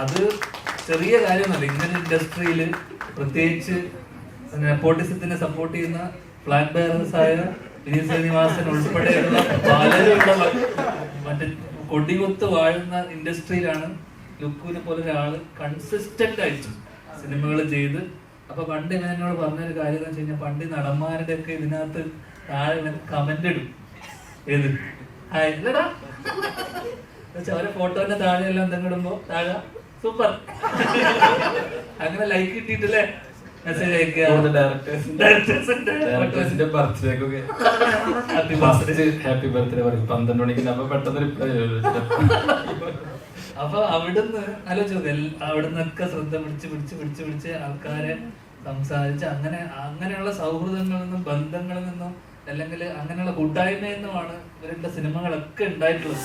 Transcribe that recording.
അത് ചെറിയ കാര്യമല്ല ഇന്ത്യൻ ഇൻഡസ്ട്രിയിൽ പ്രത്യേകിച്ച് നെപ്പോട്ടിസത്തിനെ സപ്പോർട്ട് ചെയ്യുന്ന പ്ലാൻ ബെയറേഴ്സ് ആയ വിനീത് ശ്രീനിവാസൻ ഉൾപ്പെടെയുള്ള പലരുള്ള മറ്റേ കൊടികൊത്ത് വാഴുന്ന ഇൻഡസ്ട്രിയിലാണ് ലുക്കുവിനെ പോലെ ഒരാൾ കൺസിസ്റ്റന്റ് ആയിട്ട് സിനിമകൾ ചെയ്ത്. അപ്പൊ പണ്ട് ഞാൻ എന്നോട് പറഞ്ഞൊരു കാര്യം എന്ന് വെച്ച് കഴിഞ്ഞാൽ പണ്ട് നടന്മാരുടെ ഒക്കെ ഇതിനകത്ത് താഴെ കമന്റ് ഇടും. ഏത്? ഹായ്. എന്നുവെച്ചാ അവരെ ഫോട്ടോന്റെ താഴെ എല്ലാം എന്തെങ്കിലും താഴെ സൂപ്പർ. അങ്ങനെ ലൈക്ക് കിട്ടിയിട്ടില്ലേ? മെസ്സേജ് അയക്കുക. ഡയറക്ടേഴ്സിന്റെ ബർത്ത്ഡേക്കൊക്കെ ഹാപ്പി ബർത്ത്ഡേ ഹാപ്പി ബർത്ത്ഡേ പറയും. പന്ത്രണ്ട് മണിക്ക് അപ്പൊ പെട്ടെന്ന് റിപ്ലൈ അപ്പൊ അവിടുന്ന് ആലോചിച്ചു അവിടുന്നൊക്കെ ശ്രദ്ധ പിടിച്ച് പിടിച്ച് പിടിച്ച് പിടിച്ച് ആൾക്കാരെ സംസാരിച്ച് അങ്ങനെ അങ്ങനെയുള്ള സൗഹൃദങ്ങളിൽ നിന്നും ബന്ധങ്ങളിൽ നിന്നും അല്ലെങ്കിൽ അങ്ങനെയുള്ള കൂട്ടായ്മയിൽ നിന്നുമാണ് ഇവരുടെ സിനിമകളൊക്കെ ഉണ്ടായിട്ടുള്ളത്.